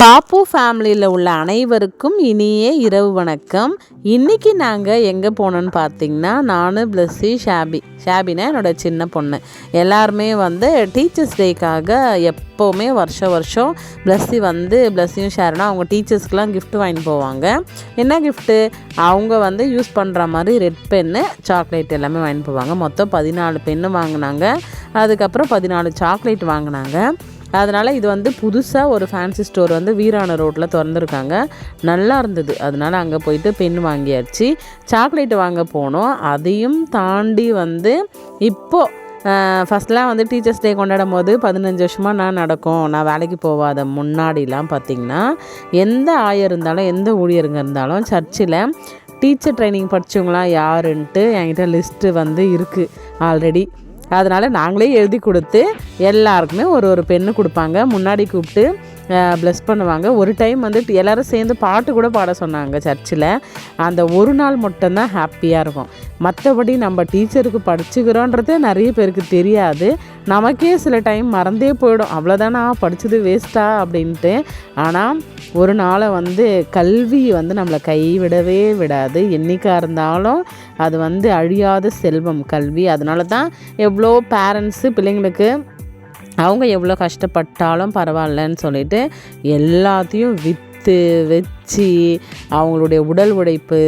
பாப்பு ஃபேமிலியில் உள்ள அனைவருக்கும் இனிய இரவு வணக்கம். இன்றைக்கி நாங்கள் எங்கே போனோன்னு பார்த்தீங்கன்னா நான் ப்ளஸ்ஸி ஷாபி ஷாபினா என்னோட சின்ன பொண்ணு. எல்லாருமே வந்து டீச்சர்ஸ் டேக்காக எப்போவுமே வருஷம் வருஷம் ப்ளஸ்ஸி வந்து ப்ளஸ்ஸியும் ஷேர்னா அவங்க டீச்சர்ஸ்க்கெலாம் கிஃப்ட் வாங்கி போவாங்க. என்ன கிஃப்ட்டு அவங்க வந்து யூஸ் பண்ணுற மாதிரி ரெட் பென்னு சாக்லேட் எல்லாமே வாங்கி போவாங்க. மொத்தம் பதினாலு பென்னு வாங்கினாங்க. அதுக்கப்புறம் பதினாலு சாக்லேட் வாங்கினாங்க. அதனால் இது வந்து புதுசாக ஒரு ஃபேன்சி ஸ்டோர் வந்து வீரான ரோட்டில் திறந்துருக்காங்க. நல்லா இருந்தது. அதனால் அங்கே போயிட்டு பென் வாங்கியாச்சு. சாக்லேட் வாங்க போனோம். அதையும் தாண்டி வந்து இப்போது ஃபஸ்ட்லாம் வந்து டீச்சர்ஸ் டே கொண்டாடும் போது பதினஞ்சு வருஷமாக நான் நடக்கும். நான் வேலைக்கு போகாத முன்னாடிலாம் பார்த்திங்கன்னா எந்த ஆயர் இருந்தாலும் எந்த ஊழியருங்க இருந்தாலும் சர்ச்சில் டீச்சர் ட்ரைனிங் படித்தவங்களாம் யாருன்ட்டு என்கிட்ட லிஸ்ட்டு வந்து இருக்குது ஆல்ரெடி அதனால் நாங்களே எழுதி கொடுத்து எல்லாருக்குமே ஒரு ஒரு பெண்ணு கொடுப்பாங்க. முன்னாடி கூப்பிட்டு ப்ளஸ் பண்ணுவாங்க. ஒரு டைம் வந்து எல்லோரும் சேர்ந்து பாட்டு கூட பாட சொன்னாங்க சர்ச்சில் அந்த ஒரு நாள் மட்டும்தான் ஹாப்பியாக இருக்கும். மற்றபடி நம்ம டீச்சருக்கு படிச்சுக்கிறோன்றது நிறைய பேருக்கு தெரியாது. நமக்கே சில டைம் மறந்தே போயிடும். அவ்வளோதானா படித்தது வேஸ்ட்டா அப்படின்ட்டு. ஆனால் ஒரு நாளை வந்து கல்வி வந்து நம்மளை கைவிடவே விடாது. என்றைக்காக இருந்தாலும் அது வந்து அழியாத செல்வம் கல்வி. அதனால தான் எவ்வளோ பேரண்ட்ஸு பிள்ளைங்களுக்கு அவங்க எவ்வளோ கஷ்டப்பட்டாலும் பரவாயில்லன்னு சொல்லிட்டு எல்லாத்தையும் எடுத்து வச்சு அவங்களுடைய உடல் உழைப்பு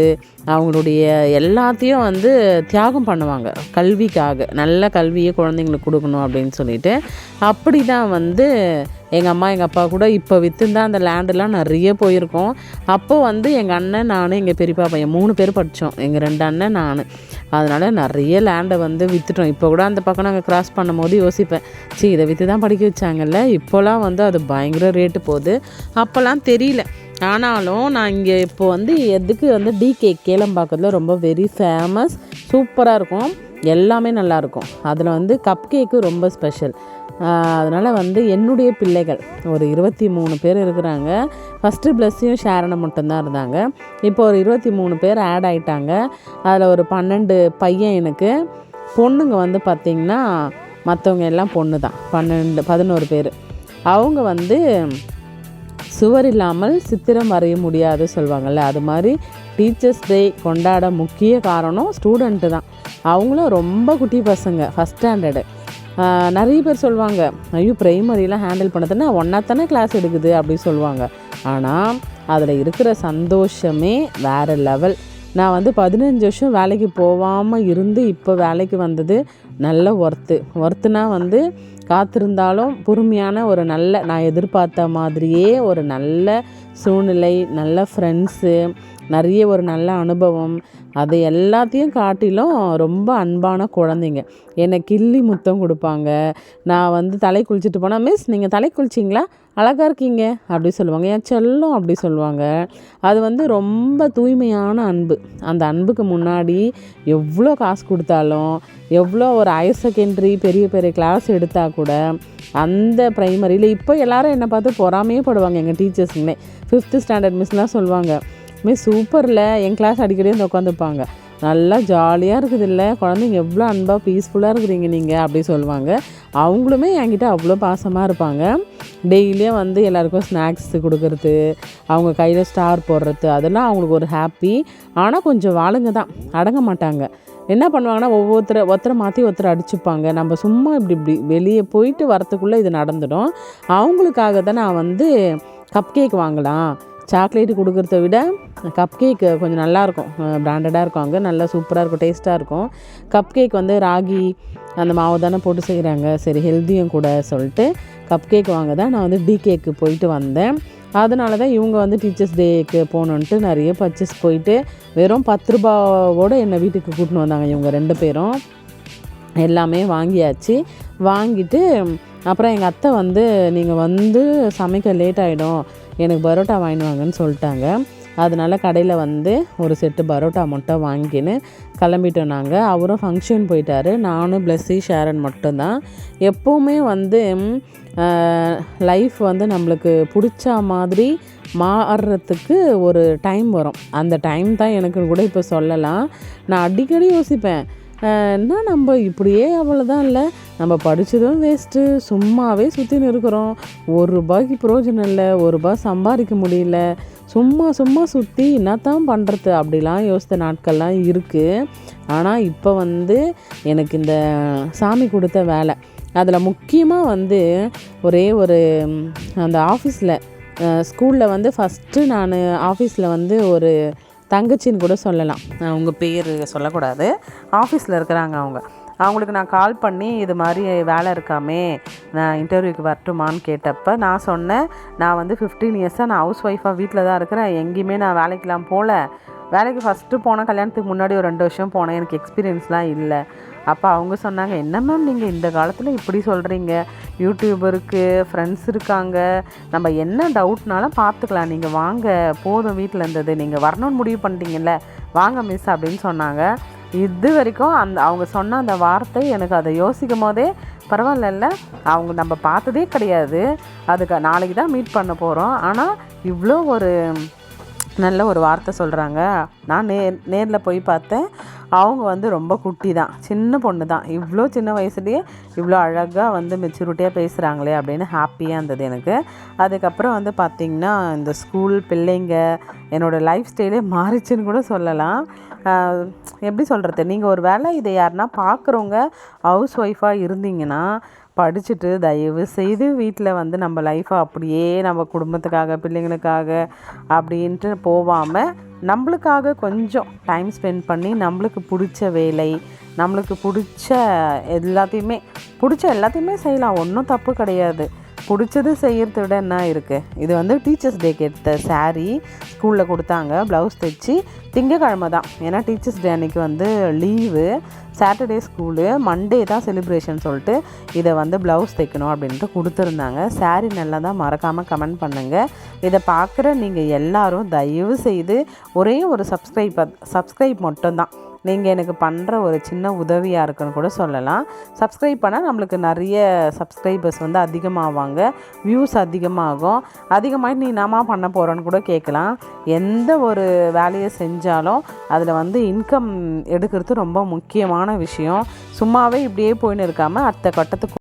அவங்களுடைய எல்லாத்தையும் வந்து தியாகம் பண்ணுவாங்க. கல்விக்காக. நல்ல கல்வியை குழந்தைங்களுக்கு கொடுக்கணும் அப்படின்னு சொல்லிட்டு. அப்படி தான் வந்து எங்கள் அம்மா எங்கள் அப்பா கூட இப்போ விற்றுந்தான் அந்த லேண்டெல்லாம் நிறைய போயிருக்கோம். அப்போது வந்து எங்கள் அண்ணன் நான் எங்கள் பெரியப்பா பையன் மூணு பேர் படித்தோம் எங்கள் ரெண்டு அண்ணன் நான். அதனால் நிறைய லேண்டை வந்து விற்றுட்டோம் இப்போ கூட அந்த பக்கம் நாங்கள் கிராஸ் பண்ணும்போது யோசிப்பேன் சி இதை விற்று தான் படிக்க வச்சாங்கல்ல இப்போலாம் வந்து அது பயங்கர ரேட்டு போகுது. அப்போல்லாம் தெரியல. ஆனாலும் நான் இங்கே இப்போ வந்து எதுக்கு வந்து டிகே கேளம்பாக்கத்தில் ரொம்ப வெரி ஃபேமஸ் சூப்பராக இருக்கும். எல்லாமே நல்லாயிருக்கும் அதில் வந்து கப் கேக்கு ரொம்ப ஸ்பெஷல் அதனால் வந்து என்னுடைய பிள்ளைகள் ஒரு இருபத்தி மூணு பேர் இருக்கிறாங்க. ஃபஸ்ட்டு ப்ளஸ்ஸையும் ஷேரனை மட்டும்தான் இருந்தாங்க. இப்போ ஒரு இருபத்தி மூணு பேர் ஆட் ஆயிட்டாங்க. அதில் ஒரு பன்னெண்டு பையன் எனக்கு. பொண்ணுங்க வந்து பார்த்திங்கன்னா மற்றவங்க எல்லாம் பொண்ணு தான் பன்னெண்டு பதினோரு பேர். அவங்க வந்து சுவர் இல்லாமல் சித்திரம் வரைய முடியாது சொல்லுவாங்கள்ல அது மாதிரி டீச்சர்ஸ் டே கொண்டாட முக்கிய காரணம் ஸ்டூடெண்ட்டு தான். அவங்களும் ரொம்ப குட்டி பசங்க ஃபஸ்ட் ஸ்டாண்டர்டு நிறைய பேர் சொல்லுவாங்க ஐயோ ப்ரைமரிலாம் ஹேண்டில் பண்ணதுன்னா ஒன்றா தானே கிளாஸ் எடுக்குது? அப்படின்னு சொல்லுவாங்க ஆனால் அதில் இருக்கிற சந்தோஷமே வேறு லெவல் நான் வந்து பதினஞ்சு வருஷம் வேலைக்கு போகாமல் இருந்து இப்போ வேலைக்கு வந்தது நல்ல ஒர்த்து ஒர்த்துனா வந்து காத்திருந்தாலும் பொறுமையான ஒரு நல்ல நான் எதிர்பார்த்த மாதிரியே ஒரு நல்ல சூழ்நிலை நல்ல ஃப்ரெண்ட்ஸு நிறைய ஒரு நல்ல அனுபவம் அது எல்லாத்தையும் காட்டிலும் ரொம்ப அன்பான குழந்தைங்க. என்னை கிள்ளி முத்தம் கொடுப்பாங்க. நான் வந்து தலை குளிச்சுட்டு போனால் மிஸ் நீங்கள் தலை குளிச்சிங்களா? அழகாக இருக்கீங்க. அப்படி சொல்லுவாங்க. என் செல்லம் அப்படி சொல்லுவாங்க. அது வந்து ரொம்ப தூய்மையான அன்பு. அந்த அன்புக்கு முன்னாடி எவ்வளோ காசு கொடுத்தாலும் எவ்வளோ ஒரு ஹையர் செகண்டரி பெரிய பெரிய கிளாஸ் எடுத்தால் கூட அந்த ப்ரைமரியில் இப்போ எல்லாரும் என்னை பார்த்து பொறாமையே படுவாங்க. எங்கள் டீச்சர்ஸுங்களே ஃபிஃப்த்து ஸ்டாண்டர்ட் மிஸ்லாம் சொல்லுவாங்க. மிஸ் சூப்பரில் என் கிளாஸ் அடிக்கடி வந்து உட்காந்துப்பாங்க. நல்லா ஜாலியாக இருக்குது இல்லை குழந்தைங்க எவ்வளோ அன்பாக பீஸ்ஃபுல்லாக இருக்கிறீங்க நீங்கள் அப்படி சொல்லுவாங்க. அவங்களுமே என்கிட்ட அவ்வளோ பாசமாக இருப்பாங்க. டெய்லியும் வந்து எல்லாருக்கும் ஸ்நாக்ஸ் கொடுக்கறது அவங்க கையில் ஸ்டார் போடுறது அதெல்லாம் அவங்களுக்கு ஒரு ஹாப்பி ஆனால் கொஞ்சம் வாளுங்க தான். அடங்க மாட்டாங்க. என்ன பண்ணுவாங்கன்னா ஒவ்வொருத்தரை ஒருத்தரை மாற்றி ஒருத்தரை அடிச்சுப்பாங்க. நம்ம சும்மா இப்படி இப்படி வெளியே போயிட்டு வரத்துக்குள்ளே இது நடந்துடும். அவங்களுக்காக தான் நான் வந்து கப் கேக் வாங்கலாம். சாக்லேட்டு கொடுக்குறத விட கப் கேக் கொஞ்சம் நல்லாயிருக்கும். பிராண்டடாக இருக்கும் அங்கே. நல்லா சூப்பராக இருக்கும் டேஸ்ட்டாக இருக்கும். கப் கேக் வந்து ராகி அந்த மாவு தானே போட்டு செய்கிறாங்க சரி ஹெல்த்தியும் கூட சொல்லிட்டு கப் கேக் வாங்க தான் நான் வந்து டி கேக்கு போயிட்டு வந்தேன். அதனால தான் இவங்க வந்து டீச்சர்ஸ் டேக்கு போகணுன்ட்டு நிறைய பர்ச்சேஸ் போயிட்டு வெறும் பத்து ரூபாவோடு என்னை வீட்டுக்கு கூட்டின்னு வந்தாங்க இவங்க ரெண்டு பேரும். எல்லாமே வாங்கியாச்சு. வாங்கிட்டு அப்புறம் எங்கள் அத்தை வந்து நீங்கள் வந்து சமைக்க லேட் ஆகிடும் எனக்கு பரோட்டா வாங்கிட்டு வாங்கன்னு சொல்லிட்டாங்க. அதனால கடையில் வந்து ஒரு செட்டு பரோட்டா மட்டும் வாங்கின்னு கிளம்பிட்டோம் நாங்கள் அவரும் ஃபங்க்ஷன் போயிட்டாரு. நானும் பிளஸ்ஸி ஷேரன் மட்டும்தான். எப்போவுமே வந்து லைஃப் வந்து நம்மளுக்கு பிடிச்ச மாதிரி மாறுறதுக்கு ஒரு டைம் வரும். அந்த டைம் தான் எனக்கு கூட இப்போ சொல்லலாம். நான் அடிக்கடி யோசிப்பேன். என்ன நம்ம இப்படியே அவ்வளோதான் இல்லை. நம்ம படித்ததும் வேஸ்ட்டு சும்மாவே சுற்றின்னு இருக்கிறோம் ஒரு ரூபாய்க்கு பிரயோஜனம் இல்லை ஒரு ரூபாய் சம்பாதிக்க முடியல. சும்மா சும்மா சுற்றி என்னத்தான் பண்ணுறது அப்படிலாம் யோசித்த நாட்கள்லாம் இருக்குது ஆனால் இப்போ வந்து எனக்கு இந்த சாமி கொடுத்த வேலை. அதில் முக்கியமாக வந்து ஒரே ஒரு அந்த ஆஃபீஸில் ஸ்கூலில் வந்து ஃபஸ்ட்டு நான் ஆஃபீஸில் வந்து ஒரு தங்கச்சின்னு கூட சொல்லலாம். அவங்க பேர் சொல்லக்கூடாது. ஆஃபீஸில் இருக்கிறாங்க அவங்க. அவங்களுக்கு நான் கால் பண்ணி இது மாதிரி வேலை இருக்காமே நான் இன்டர்வியூக்கு வரட்டுமான்னு கேட்டப்ப நான் சொன்னேன் நான் வந்து ஃபிஃப்டீன் இயர்ஸாக நான் ஹவுஸ் ஒய்ஃபாக வீட்டில் தான் இருக்கிறேன் எங்கேயுமே நான் வேலைக்கெலாம் போகல. வேலைக்கு ஃபஸ்ட்டு போனேன் கல்யாணத்துக்கு முன்னாடி ஒரு ரெண்டு வருஷம் போனேன் எனக்கு எக்ஸ்பீரியன்ஸ்லாம் இல்லை. அப்போ அவங்க சொன்னாங்க என்ன மேம் நீங்கள் இந்த காலத்தில் இப்படி சொல்கிறீங்க யூடியூப் இருக்குது ஃப்ரெண்ட்ஸ் இருக்காங்க. நம்ம என்ன டவுட்னாலும் பார்த்துக்கலாம். நீங்கள் வாங்க போதும் வீட்டில் இருந்தது. நீங்கள் வரணும்னு முடிவு பண்ணிட்டீங்கல்ல வாங்க மிஸ் அப்படின்னு சொன்னாங்க. இது வரைக்கும் அந்த அவங்க சொன்ன அந்த வார்த்தை எனக்கு அதை யோசிக்கும் போதே பரவாயில்ல அவங்க நம்ம பார்த்ததே கிடையாது. அதுக்கு நாளைக்கு தான் மீட் பண்ண போகிறோம் ஆனால் இவ்வளோ ஒரு நல்ல ஒரு வார்த்தை சொல்கிறாங்க நான் நே நேரில் போய் பார்த்தேன். அவங்க வந்து ரொம்ப குட்டி தான் சின்ன பொண்ணு தான் இவ்வளோ சின்ன வயசுலேயே இவ்வளோ அழகாக வந்து மெச்சூரிட்டியாக பேசுகிறாங்களே அப்படின்னு ஹாப்பியாக இருந்தது எனக்கு. அதுக்கப்புறம் வந்து பார்த்திங்கன்னா இந்த ஸ்கூல் பிள்ளைங்க என்னோடய லைஃப் ஸ்டைலே மாறிச்சுன்னு கூட சொல்லலாம். எப்படி சொல்கிறது நீங்கள் ஒரு வேளை இதை யாருன்னா பார்க்குறவங்க ஹவுஸ் ஒய்ஃபாக இருந்தீங்கன்னா படிச்சுட்டு தயவு செய்து வீட்டில் வந்து நம்ம லைஃப்பை அப்படியே நம்ம குடும்பத்துக்காக பிள்ளைங்களுக்காக அப்படின்ட்டு போகாமல் நம்மளுக்காக கொஞ்சம் டைம் ஸ்பெண்ட் பண்ணி நம்மளுக்கு பிடிச்ச வேலை நம்மளுக்கு பிடிச்ச எல்லாத்தையுமே பிடிச்ச எல்லாத்தையுமே செய்யலாம். ஒன்றும் தப்பு கிடையாது. பிடிச்சது செய்கிறத விட என்ன இருக்குது இது வந்து டீச்சர்ஸ் டேக்கு எடுத்த சாரீ ஸ்கூலில் கொடுத்தாங்க ப்ளவுஸ் தைச்சி திங்கக்கிழமை தான். ஏன்னா டீச்சர்ஸ் டே அன்னைக்கு வந்து லீவு சாட்டர்டே ஸ்கூலு மண்டே தான் செலிப்ரேஷன் சொல்லிட்டு இதை வந்து ப்ளவுஸ் தைக்கணும் அப்படின்ட்டு கொடுத்துருந்தாங்க. சாரீ நல்லா தான் மறக்காமல் கமெண்ட் பண்ணுங்கள் இதை பார்க்குற நீங்கள் எல்லோரும் தயவு செய்து ஒரே ஒரு சப்ஸ்கிரைப் சப்ஸ்கிரைப் மட்டும்தான். நீங்கள் எனக்கு பண்ணுற ஒரு சின்ன உதவியாக இருக்குன்னு கூட சொல்லலாம். சப்ஸ்கிரைப் பண்ணால் நம்மளுக்கு நிறைய சப்ஸ்கிரைபர்ஸ் வந்து அதிகமாவாங்க. வியூஸ் அதிகமாகும். அதிகமாக நீ நாம பண்ண போகிறோன்னு கூட கேட்கலாம். எந்த ஒரு வேலையை செஞ்சாலும் அதில் வந்து இன்கம் எடுக்கிறது ரொம்ப முக்கியமான விஷயம். சும்மாவே இப்படியே போயின்னு இருக்காமல் அடுத்த கட்டத்துக்கு